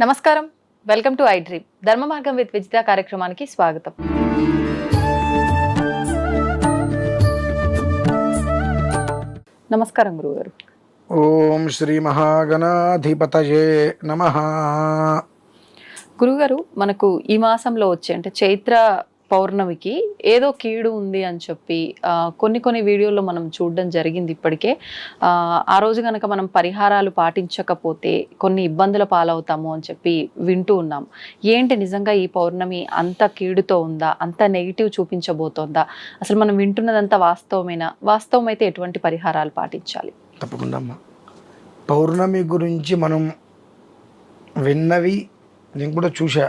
నమస్కారం. Welcome to I dream ధర్మ మార్గం విత్ విజిత కార్యక్రమానికి స్వాగతం. నమస్కారం గురుగారు ఓం శ్రీ మహాగణాధిపతయే నమ. గురుగారు మనకు ఈ మాసంలో వచ్చే అంటే చైత్ర పౌర్ణమికి ఏదో కీడు ఉంది అని చెప్పి కొన్ని కొన్ని వీడియోల్లో మనం చూడడం జరిగింది ఇప్పటికే. ఆ, ఆ రోజు కనుక మనం పరిహారాలు పాటించకపోతే కొన్ని ఇబ్బందుల పాలవుతాము అని చెప్పి వింటూ ఉన్నాం. ఏంటి నిజంగా ఈ పౌర్ణమి అంత కీడుతో ఉందా? అంత నెగిటివ్ చూపించబోతోందా? అసలు మనం వింటున్నదంతా వాస్తవమేనా? వాస్తవం అయితే ఎటువంటి పరిహారాలు పాటించాలి? తప్పకుండా అమ్మా. పౌర్ణమి గురించి మనం విన్నవి నేను కూడా చూసా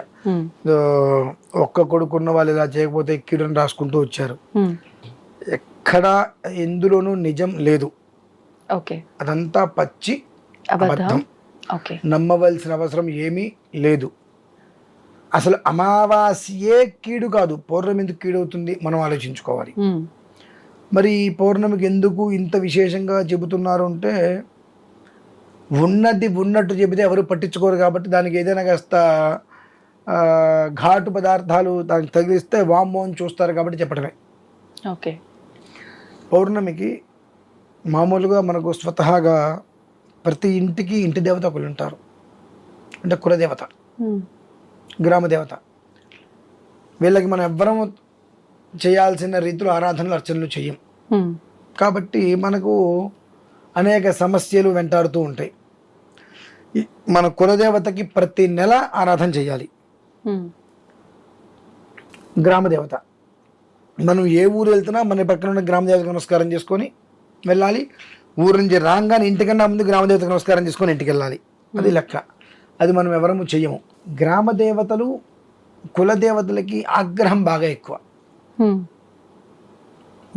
ఒక్క కొడుకున్న వాళ్ళు ఇలా చేయకపోతే కీడుని రాసుకుంటూ వచ్చారు. ఎక్కడా ఎందులోనూ నిజం లేదు. ఓకే. అదంతా పచ్చి అబద్ధం? నమ్మవలసిన అవసరం ఏమీ లేదు. అసలు అమావాస్యే కీడు కాదు. పౌర్ణమి ఎందుకు కీడు అవుతుంది మనం ఆలోచించుకోవాలి. మరి ఈ పౌర్ణమికి ఎందుకు ఇంత విశేషంగా చెబుతున్నారు అంటే ఉన్నది ఉన్నట్టు చెబితే ఎవరు పట్టించుకోరు కాబట్టి దానికి ఏదైనా కాస్త ఘాటు పదార్థాలు దానికి తగిలిస్తే వామ్మో అని చూస్తారు కాబట్టి చెప్పడమే ఓకే. పౌర్ణమికి మామూలుగా మనకు స్వతహాగా ప్రతి ఇంటికి ఇంటి దేవత ఒకరు ఉంటారు. అంటే కులదేవత. హ్మ్, గ్రామ దేవత వీళ్ళకి మనం ఎవ్వరం చేయాల్సిన రీతిలో ఆరాధనలు అర్చనలు చెయ్యం. కాబట్టి మనకు అనేక సమస్యలు వెంటాడుతూ ఉంటాయి. మన కులదేవతకి ప్రతి నెల ఆరాధన చేయాలి. గ్రామదేవత. మనం ఏ ఊరు వెళ్తున్నా మన పక్కన ఉన్న గ్రామదేవతకు నమస్కారం చేసుకొని వెళ్ళాలి. ఊరు నుంచి రాగానే ఇంటికన్నా ముందు గ్రామదేవతకు నమస్కారం చేసుకొని ఇంటికి వెళ్ళాలి. అది లెక్క. అది మనం ఎవరము చెయ్యము. గ్రామదేవతలు కులదేవతలకి ఆగ్రహం బాగా ఎక్కువ.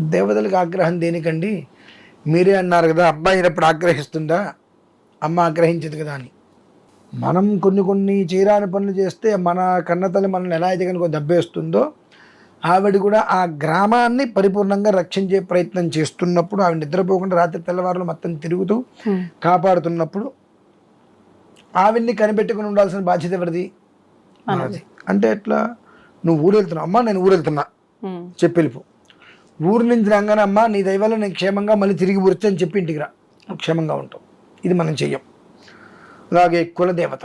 దేవతలకు ఆగ్రహం దేనికండి? మీరే అన్నారు కదా అబ్బాయి అయినప్పుడు ఆగ్రహిస్తుందా? అమ్మ ఆగ్రహించదు కదా అని. మనం కొన్ని కొన్ని చేయరాని పనులు చేస్తే మన కన్నతల్లి మనల్ని ఎలా అయితే కనుక దెబ్బేస్తుందో ఆవిడ కూడా ఆ గ్రామాన్ని పరిపూర్ణంగా రక్షించే ప్రయత్నం చేస్తున్నప్పుడు ఆవిడ నిద్రపోకుండా రాత్రి తెల్లవారులు మొత్తం తిరుగుతూ కాపాడుతున్నప్పుడు ఆవిడ్ని కనిపెట్టుకుని ఉండాల్సిన బాధ్యత ఎవరిది? అంటే ఎట్లా? నువ్వు ఊరు వెళ్తున్నావు అమ్మా నేను ఊరు వెళ్తున్నా హ్మ్, చెప్పి వెళ్ళిపో. ఊరు నుంచి రాగానే అమ్మా నీ దయవల్ల నేను క్షేమంగా మళ్ళీ తిరిగి ఊరొచ్చు అని చెప్పి ఇంటికి రా. క్షేమంగా ఉంటావు. ఇది మనం చెయ్యం. అలాగే కులదేవత.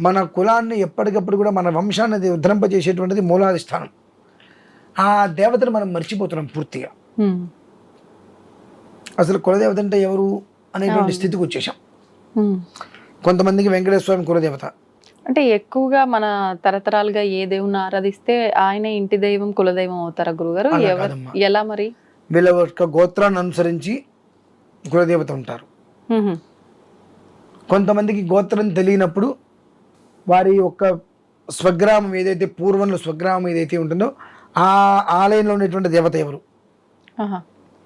మన కులాన్ని ఎప్పటికప్పుడు కూడా మన వంశాన్ని ఉద్ధరింపజేసేటువంటిది మూలాది స్థానం ఆ దేవతను మనం మర్చిపోతున్నాం పూర్తిగా. అసలు కులదేవత అంటే ఎవరు అనేటువంటి స్థితికి వచ్చేసాం. కొంతమందికి వెంకటేశ్వర స్వామి కులదేవత. అంటే ఎక్కువగా మన తరతరాలుగా ఏ దేవుని ఆరాధిస్తే ఆయన ఇంటి దైవం కులదైవం అవుతారా గురుగారు? ఎవరు. ఎలా మరి? వీళ్ళ యొక్క గోత్రాన్ని అనుసరించి కులదేవత ఉంటారు. కొంతమందికి గోత్రం తెలియనప్పుడు వారి యొక్క స్వగ్రామం ఏదైతే పూర్వంలో స్వగ్రామం ఏదైతే ఉంటుందో ఆ ఆలయంలో ఉన్నటువంటి దేవత ఎవరు?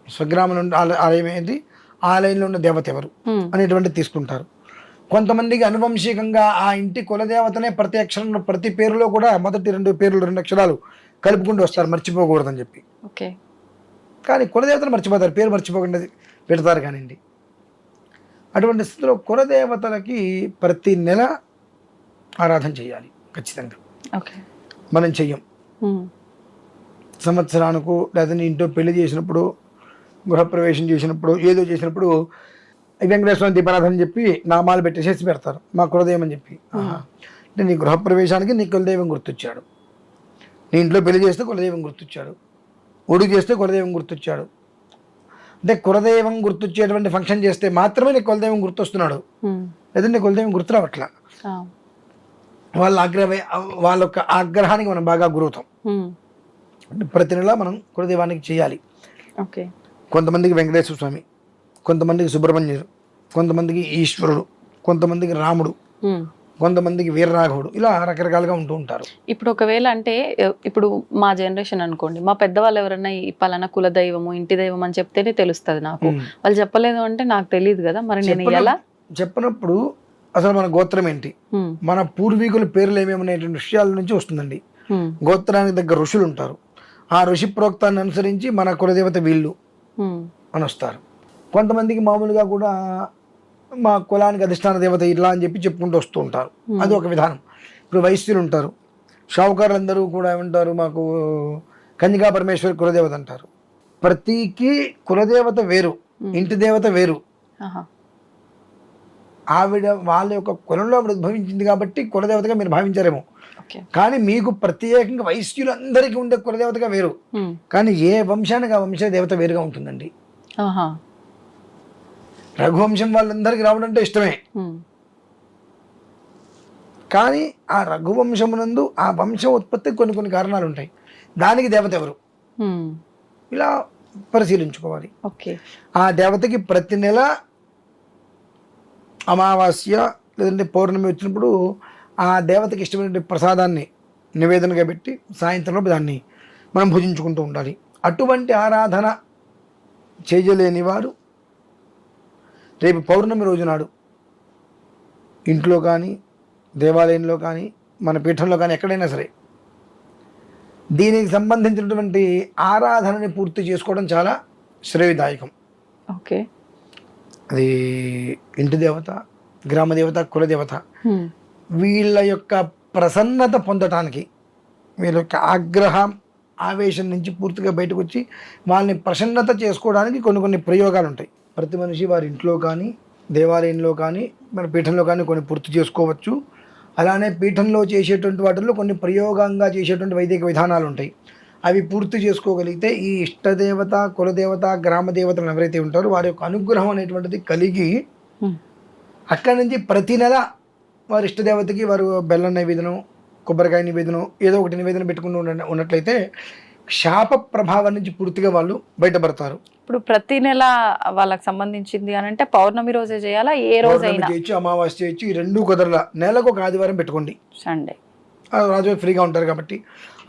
స్వగ్రామంలో ఆలయం ఏంటి? ఆలయంలో ఉన్న దేవత ఎవరు? అనేటువంటి తీసుకుంటారు. కొంతమందికి అనువంశికంగా ఆ ఇంటి కులదేవతనే ప్రతి అక్షరంలో ప్రతి పేరులో కూడా మొదటి రెండు పేర్లు రెండు అక్షరాలు కలుపుకుంటూ వస్తారు మర్చిపోకూడదని చెప్పి. ఓకే. కానీ కులదేవతను మర్చిపోతారు పేరు మర్చిపోకుండా పెడతారు కానివ్వండి. అటువంటి స్థితిలో కులదేవతలకి ప్రతి నెల ఆరాధన చేయాలి ఖచ్చితంగా. మనం చెయ్యం. సంవత్సరానికి లేదా నీ ఇంట్లో పెళ్ళి చేసినప్పుడు గృహప్రవేశం చేసినప్పుడు ఏదో చేసినప్పుడు వెంకటేశ్వర దీపారాధన చెప్పి నామాలు పెట్టేసేసి పెడతారు. మా కులదైవం అని చెప్పి. అంటే నీ గృహప్రవేశానికి నీ కులదైవం గుర్తొచ్చాడు. నీ ఇంట్లో పెళ్ళి చేస్తే కులదైవం గుర్తొచ్చాడు. ఒడుగు చేస్తే కులదైవం గుర్తొచ్చాడు. అంటే కులదైవం గుర్తొచ్చేటువంటి ఫంక్షన్ చేస్తే మాత్రమే నీ కులదైవం గుర్తొస్తున్నాడు. లేదంటే నీ కులదైవం గుర్తురావట్లా. వాళ్ళ ఆగ్రహ వాళ్ళ యొక్క ఆగ్రహానికి మనం బాగా గురవుతాం. ప్రతి నెల మనం కులదైవానికి చేయాలి. ఓకే. కొంతమందికి వెంకటేశ్వర స్వామి కొంతమందికి సుబ్రహ్మణ్యుడు కొంతమందికి ఈశ్వరుడు కొంతమందికి రాముడు. కొంతమందికి వీరరాఘవుడు ఇలా రకరకాలుగా ఉంటూ ఉంటారు. ఇప్పుడు ఒకవేళ అంటే ఇప్పుడు మా జనరేషన్ అనుకోండి మా పెద్దవాళ్ళు ఎవరైనా ఈ పలానా కుల దైవము ఇంటి దైవం అని చెప్తేనే తెలుస్తుంది నాకు. వాళ్ళు చెప్పలేదు అంటే నాకు తెలియదు కదా మరి నేను ఎలా? చెప్పినప్పుడు అసలు మన గోత్రం ఏంటి? మన పూర్వీకుల పేర్లు ఏమేమి అనేటువంటి విషయాల నుంచి వస్తుందండి. గోత్రానికి దగ్గర ఋషులు ఉంటారు. ఆ ఋషి ప్రోక్తాన్ని అనుసరించి మన కులదేవత వీళ్ళు అని వస్తారు. కొంతమందికి మామూలుగా కూడా మా కులానికి అధిష్టాన దేవత ఇలా అని చెప్పి చెప్పుకుంటూ వస్తూ ఉంటారు. అది ఒక విధానం. ఇప్పుడు వైశ్యులు ఉంటారు. షావుకారులందరూ కూడా ఏమంటారు? మాకు కన్యకా పరమేశ్వరి కులదేవత అంటారు. ప్రతికి కులదేవత వేరు ఇంటి దేవత వేరు. ఆవిడ వాళ్ళ యొక్క కులంలో ఆవిడ ఉద్భవించింది కాబట్టి కులదేవతగా మీరు భావించారేమో. కానీ మీకు ప్రత్యేకంగా వైశ్యులందరికీ ఉండే కులదేవతగా వేరు. ఉమ్. కానీ ఏ వంశానికి ఆ వంశ దేవత వేరుగా ఉంటుందండి. రఘువంశం వాళ్ళందరికీ రావడం అంటే ఇష్టమే. కానీ ఆ రఘువంశమునందు ఆ వంశం ఉత్పత్తికి కొన్ని కొన్ని కారణాలు ఉంటాయి దానికి దేవత ఎవరు. ఇలా పరిశీలించుకోవాలి. ఓకే. ఆ దేవతకి ప్రతి నెల అమావాస్య లేదంటే పౌర్ణమి వచ్చినప్పుడు ఆ దేవతకి ఇష్టమైన ప్రసాదాన్ని నివేదనగా పెట్టి సాయంత్రంలో దాన్ని మనం భుజించుకుంటూ ఉండాలి. అటువంటి ఆరాధన చేయలేని వారు రేపు పౌర్ణమి రోజు నాడు ఇంట్లో కానీ దేవాలయంలో కానీ మన పీఠంలో కానీ ఎక్కడైనా సరే దీనికి సంబంధించినటువంటి ఆరాధనని పూర్తి చేసుకోవడం చాలా శ్రేయదాయకం. ఓకే. అది ఇంటి దేవత గ్రామ దేవత కుల దేవత. వీళ్ళ యొక్క ప్రసన్నత పొందటానికి వీళ్ళ యొక్క ఆగ్రహం ఆవేశం నుంచి పూర్తిగా బయటకు వచ్చి వాళ్ళని ప్రసన్నత చేసుకోవడానికి కొన్ని కొన్ని ప్రయోగాలు ఉంటాయి ప్రతి మనిషి వారి ఇంట్లో కానీ దేవాలయంలో కానీ మన పీఠంలో కానీ కొన్ని పూర్తి చేసుకోవచ్చు అలానే పీఠంలో చేసేటువంటి వాటిల్లో కొన్ని ప్రయోగంగా చేసేటువంటి వైదిక విధానాలు ఉంటాయి అవి పూర్తి చేసుకోగలిగితే ఈ ఇష్టదేవత కులదేవత గ్రామ దేవతలు ఎవరైతే ఉంటారో వారి యొక్క అనుగ్రహం అనేటువంటిది కలిగి. అక్కడి నుంచి ప్రతి నెల వారి ఇష్టదేవతకి వారు బెల్లం నివేదనం కొబ్బరికాయ నివేదనం ఏదో ఒకటి నివేదన పెట్టుకుని ఉన్న ఉన్నట్లయితే శాప ప్రభావం నుంచి పూర్తిగా వాళ్ళు బయటపడతారు. ఇప్పుడు ప్రతి నెల వాళ్ళకి సంబంధించింది అని అంటే పౌర్ణమి రోజే చేయాలా? ఏ చేయొచ్చు అమావాస్య చేయొచ్చు ఈ రెండు కుదరల. నెలకు ఒక ఆదివారం పెట్టుకోండి. సండే. రాజు ఫ్రీగా ఉంటారు కాబట్టి.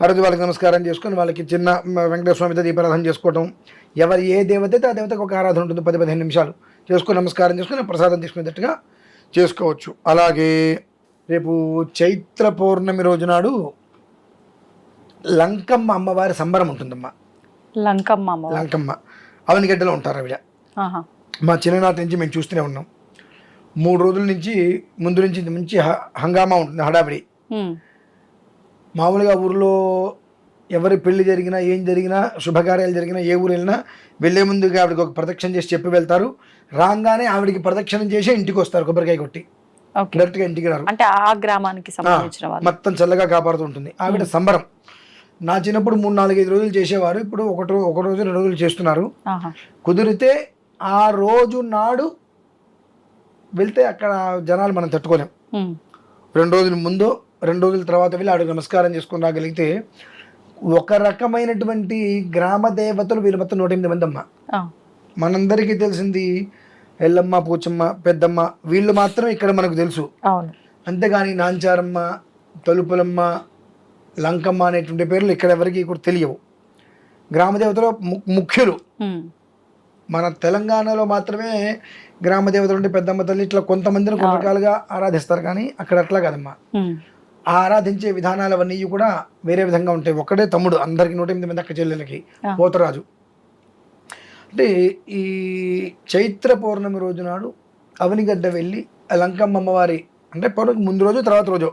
ఆ రోజు వాళ్ళకి నమస్కారం చేసుకొని వాళ్ళకి చిన్న వెంకటేశ్వర స్వామితో దీపారాధన చేసుకోవటం. ఎవరు ఏ దేవత అయితే ఆ దేవతకు ఒక ఆరాధన ఉంటుంది పది పదిహేను నిమిషాలు. చేసుకొని నమస్కారం చేసుకొని ప్రసాదం తీసుకునేటట్టుగా చేసుకోవచ్చు. అలాగే రేపు చైత్ర పౌర్ణమి రోజు నాడు లంకమ్మ అమ్మవారి సంబరం ఉంటుందమ్మా. లంకమ్మ లంకమ్మ. అవనిగడ్డలో ఉంటారు ఆవిడ. మా చిన్ననాటి నుంచి మేము చూస్తూనే ఉన్నాం. మూడు రోజుల నుంచి ముందు నుంచి మంచి హంగామా ఉంటుంది హడావిడి. మామూలుగా ఊర్లో ఎవరి పెళ్ళి జరిగినా ఏం జరిగినా శుభకార్యాలు జరిగినా ఏ ఊరు వెళ్ళినా వెళ్ళే ముందుగా ఆవిడకి ఒక ప్రదక్షిణ చేసి చెప్పి వెళ్తారు. రాగానే ఆవిడకి ప్రదక్షిణం చేసి ఇంటికి వస్తారు కొబ్బరికాయ కొట్టి. డైరెక్ట్గా ఇంటికి రారు. అంటే ఆ గ్రామానికి సంబంధించిన మొత్తం చల్లగా కాపాడుతూ ఉంటుంది. ఆవిడ సంబరం. నా చిన్నప్పుడు మూడు నాలుగైదు రోజులు చేసేవారు ఇప్పుడు ఒకటి ఒక రోజు రెండు రోజులు చేస్తున్నారు. కుదిరితే ఆ రోజు నాడు వెళ్తే అక్కడ జనాలు మనం తట్టుకోలేం. రెండు రోజుల ముందు రెండు రోజుల తర్వాత వెళ్ళి ఆవిడకి నమస్కారం చేసుకుని రాగలిగితే ఒక రకమైనటువంటి గ్రామ దేవతలు వీళ్ళ మొత్తం నూట ఎనిమిది మంది అమ్మ. మనందరికీ తెలిసింది ఎల్లమ్మ పూచమ్మ పెద్దమ్మ వీళ్ళు మాత్రం ఇక్కడ మనకు తెలుసు అంతేగాని నాంచారమ్మ తలుపులమ్మ లంకమ్మ అనేటువంటి పేర్లు ఇక్కడ ఎవరికి కూడా తెలియవు. గ్రామ దేవతలు ము- ముఖ్యులు. మన తెలంగాణలో మాత్రమే గ్రామ దేవతలు ఉంటే పెద్దమ్మ తల్లి ఇట్లా కొంతమందిని కొన్ని రకాలుగా ఆరాధిస్తారు కానీ అక్కడ అట్లా కాదమ్మా. ఆరాధించే విధానాలు అవన్నీ కూడా వేరే విధంగా ఉంటాయి. ఒక్కడే తమ్ముడు అందరికి నూట ఎనిమిది మంది అక్క చెల్లెలకి. పోతరాజు. అంటే ఈ చైత్ర పౌర్ణమి రోజు నాడు అవనిగడ్డ వెళ్ళి లంకమ్మ అమ్మవారి అంటే పౌర్ణమి ముందు రోజు తర్వాత రోజు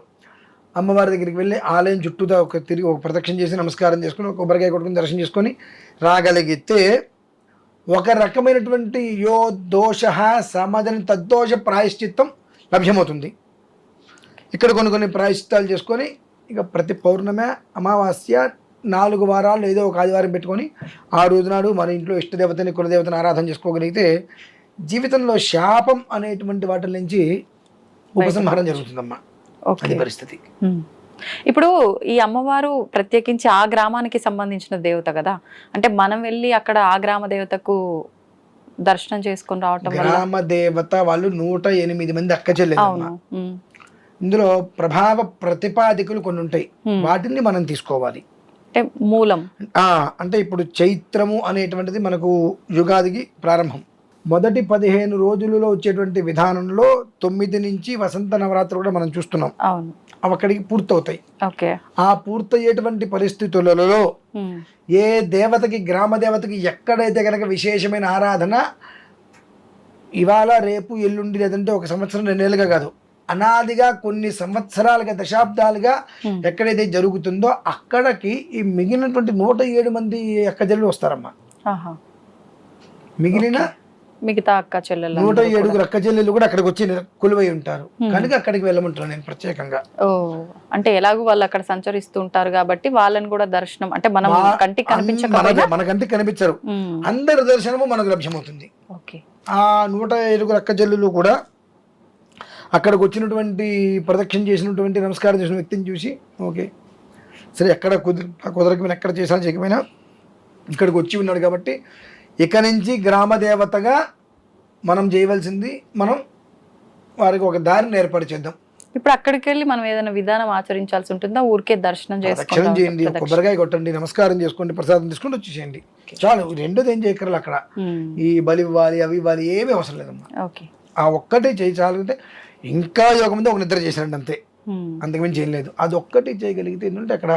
అమ్మవారి దగ్గరికి వెళ్ళి ఆలయం చుట్టూతా ఒక తిరిగి ఒక ప్రదక్షిణ చేసి నమస్కారం చేసుకుని ఒక కొబ్బరికాయ కొట్టుకుని దర్శనం చేసుకొని రాగలిగితే ఒక రకమైనటువంటి యో దోష సమాధని తద్దోష ప్రాయశ్చిత్తం లభ్యమవుతుంది. ఇక్కడ కొన్ని కొన్ని ప్రాయశ్చిత్తాలు చేసుకొని ఇక ప్రతి పౌర్ణమి అమావాస్య నాలుగు వారాలు ఏదో ఒక ఆదివారం పెట్టుకొని ఆ రోజు నాడు మన ఇంట్లో ఇష్టదేవతని కులదేవతని ఆరాధన చేసుకోగలిగితే జీవితంలో శాపం అనేటువంటి వాటి నుంచి ఉపసంహారం జరుగుతుందమ్మా. అది పరిస్థితి. ఇప్పుడు ఈ అమ్మవారు ప్రత్యేకించి ఆ గ్రామానికి సంబంధించిన దేవత కదా? అంటే మనం వెళ్ళి అక్కడ ఆ గ్రామ దేవతకు దర్శనం చేసుకొని రావటం గ్రామ దేవత వాళ్ళు నూట ఎనిమిది మంది అక్క. ఇందులో ప్రభావ ప్రతిపాదికలు కొన్ని ఉంటాయి. వాటిని మనం తీసుకోవాలి. అంటే మూలం. ఆ, అంటే ఇప్పుడు చైత్రము అనేటువంటిది మనకు యుగాదికి ప్రారంభం. మొదటి పదిహేను రోజులలో వచ్చేటువంటి విధానంలో తొమ్మిది నుంచి వసంత నవరాత్రి కూడా మనం చూస్తున్నాం. అవును. అవి అక్కడికి పూర్తవుతాయి. ఓకే. ఆ పూర్తయ్యేటువంటి పరిస్థితులలో. ఏ దేవతకి గ్రామ దేవతకి ఎక్కడైతే కనుక విశేషమైన ఆరాధన ఇవాళ రేపు ఎల్లుండి లేదంటే ఒక సంవత్సరం రెండేళ్ళుగా కాదు. అనాదిగా కొన్ని సంవత్సరాలుగా దశాబ్దాలుగా. ఎక్కడైతే జరుగుతుందో అక్కడికి ఈ మిగిలినటువంటి నూట ఏడు మంది అక్కజల్లు వస్తారమ్మా. మిగిలిన మిగతా అక్క చెల్లెలు నూట ఏడుగురు అక్కజల్లు కూడా అక్కడికి వచ్చి కొలువై ఉంటారు. కనుక అక్కడికి వెళ్ళమంటున్నాను నేను ప్రత్యేకంగా. ఓ అంటే ఎలాగో వాళ్ళు అక్కడ సంచరిస్తూ ఉంటారు కాబట్టి వాళ్ళని కూడా దర్శనం అంటే మనం కంటికి కనిపించకపోయినా మనకు- మనకంటే కనిపించరు. అందరి దర్శనము మనకు లభ్యమవుతుంది. ఓకే. ఆ నూట ఏడుగురు అక్కజల్లులు కూడా అక్కడికి వచ్చినటువంటి ప్రదక్షిణ చేసినటువంటి నమస్కారం చేసిన వ్యక్తిని చూసి ఓకే సరే ఎక్కడ కుదిరి కుదరకపోయినా ఎక్కడ చేసినా చేయకపోయినా ఇక్కడికి వచ్చి ఉన్నాడు కాబట్టి ఇక నుంచి గ్రామ దేవతగా మనం చేయవలసింది మనం వారికి ఒక దారిని ఏర్పాటు చేద్దాం. ఇప్పుడు అక్కడికి వెళ్ళి మనం ఏదైనా విధానం ఆచరించాల్సి ఉంటుందా? ఊరికే దర్శనం ప్రదక్షిణం చేయండి కొబ్బరికాయ కొట్టండి నమస్కారం చేసుకోండి ప్రసాదం తీసుకుంటూ వచ్చేసేయండి. చాలు రెండోది ఏం చేయక్కర్లేదు అక్కడ. ఈ బలి ఇవ్వాలి అవి ఇవ్వాలి ఏమీ అవసరం లేదమ్మా. ఓకే. ఆ ఒక్కటి చేయి చాలు అంటే ఇంకా యోగమంది ఒక నిద్ర చేశారండి అంతే. అంతకుమించి ఏం లేదు. అది ఒక్కటి చేయగలిగితే ఏంటంటే అక్కడ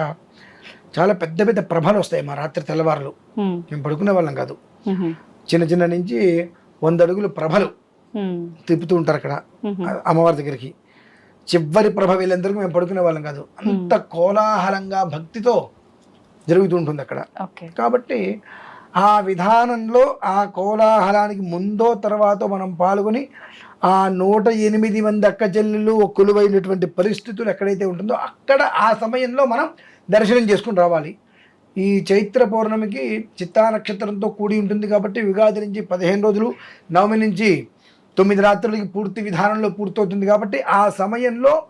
చాలా పెద్ద పెద్ద ప్రభలు వస్తాయి మా రాత్రి తెల్లవారులు. మేము పడుకునే వాళ్ళం కాదు. చిన్న చిన్న నుంచి వంద అడుగులు ప్రభలు తిప్పుతూ ఉంటారు అక్కడ. అమ్మవారి దగ్గరికి. చివరి ప్రభ వీళ్ళందరికీ మేము పడుకునే వాళ్ళం కాదు. అంత కోలాహలంగా భక్తితో జరుగుతూ ఉంటుంది అక్కడ. కాబట్టి ఆ విధానంలో ఆ కోలాహలానికి ముందో తర్వాతో మనం పాల్గొని ఆ నూట ఎనిమిది మంది అక్క చెల్లెళ్ళు కొలువైనటువంటి పరిస్థితులు ఎక్కడైతే ఉంటుందో అక్కడ ఆ సమయంలో మనం దర్శనం చేసుకుని రావాలి. ఈ చైత్ర పౌర్ణమికి చిత్తా నక్షత్రంతో కూడి ఉంటుంది కాబట్టి ఉగాది నుంచి పదిహేను రోజులు నవమి నుంచి తొమ్మిది రాత్రులకి పూర్తి విధానంలో పూర్తవుతుంది కాబట్టి ఆ సమయంలో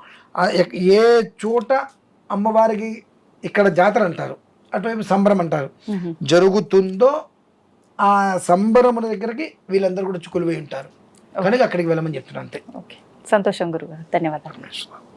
ఏ చోట అమ్మవారికి ఇక్కడ జాతర అంటారు అటువైపు సంబరం అంటారు. జరుగుతుందో ఆ సంబరముల దగ్గరికి వీళ్ళందరూ కూడా చుక్కులు పోయి ఉంటారు. కనుక అక్కడికి వెళ్ళమని చెప్తున్నాను అంతే. ఓకే. సంతోషం గురుగారు. ధన్యవాదాలు.